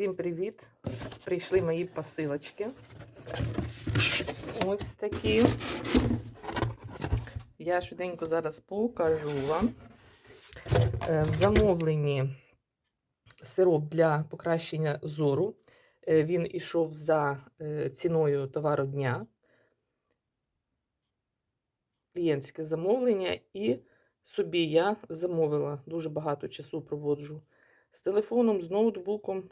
Всім привіт! Прийшли мої посилочки. Ось такі. Я швиденько зараз покажу вам. Е, В замовленні сироп для покращення зору. Е, Він ішов за е, ціною товару дня. Клієнтське замовлення, і собі я замовила. Дуже багато часу проводжу з телефоном, з ноутбуком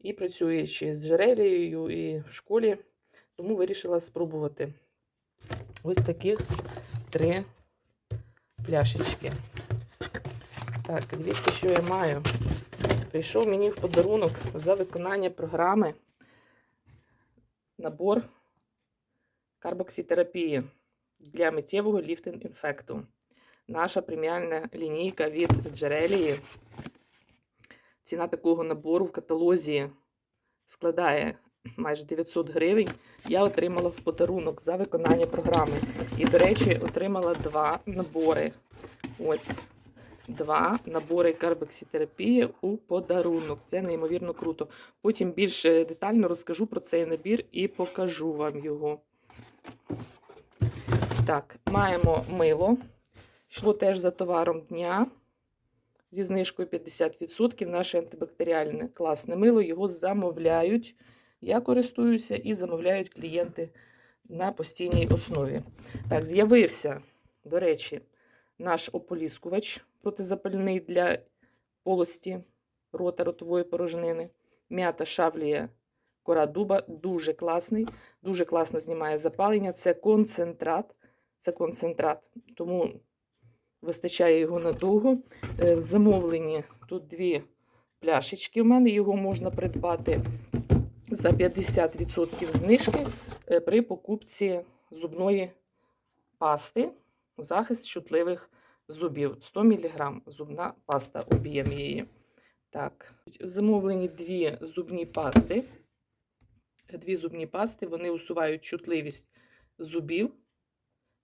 і працюючи з джерелією і в школі, тому вирішила спробувати ось таких три пляшечки. Так, дивіться, що я маю. Прийшов мені в подарунок за виконання програми набор карбокситерапії для миттєвого ліфтинг-інфекту. Наша преміальна лінійка від Джерелії. Ціна такого набору в каталозі складає майже 900 гривень. Я отримала в подарунок за виконання програми. І, до речі, отримала два набори. Ось два набори карбокситерапії у подарунок. Це неймовірно круто. Потім більш детально розкажу про цей набір і покажу вам його. Так, маємо мило. Йшло теж за товаром дня зі знижкою 50%. Наше антибактеріальне класне мило. Його замовляють. Я користуюся і замовляють клієнти на постійній основі. Так, з'явився, до речі, наш ополіскувач протизапальний для полості рота ротової порожнини. М'ята шавлія кора дуба. Дуже класний, дуже класно знімає запалення. Це концентрат. Це концентрат. Тому вистачає його надовго. Е, В замовленні тут дві пляшечки. У мене його можна придбати за 50% знижки е, при покупці зубної пасти. Захист чутливих зубів. 100 мг зубна паста, об'єм її. Так, в замовленні дві зубні пасти. Дві зубні пасти, вони усувають чутливість зубів,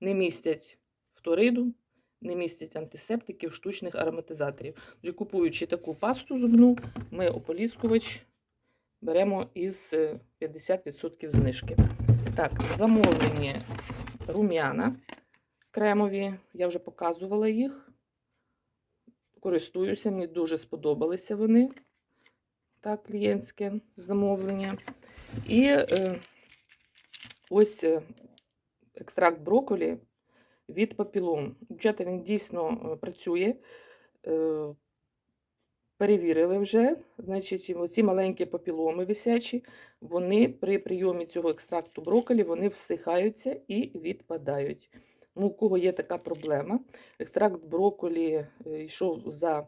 не містять фториду, не містять антисептиків, штучних ароматизаторів. Отже, купуючи таку пасту зубну, ми ополіскувач беремо із е, 50% знижки. Так, замовлені рум'яна кремові, я вже показувала їх. Користуюся, мені дуже сподобалися вони. Так, клієнтське замовлення. І е, ось е, екстракт брокколі від папілом. Дівчата, він дійсно е, працює. Е, перевірили вже. Значить, ці маленькі папіломи висячі, вони при прийомі цього екстракту брокколі вони всихаються і відпадають. Ну, у кого є така проблема, екстракт брокколі е, йшов за,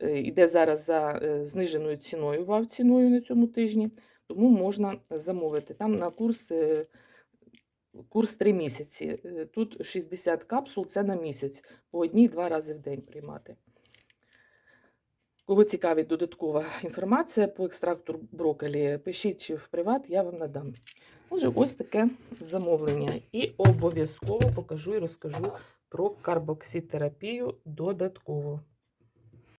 йде зараз за зниженою ціною, вав ціною на цьому тижні, тому можна замовити. Там на курс курс 3 місяці. Е, Тут 60 капсул це на місяць, по одній-два рази в день приймати. Кого цікавить додаткова інформація по екстракту брокколі, пишіть в приват, я вам надам. Отже, ось таке замовлення. І обов'язково покажу і розкажу про карбокситерапію додатково.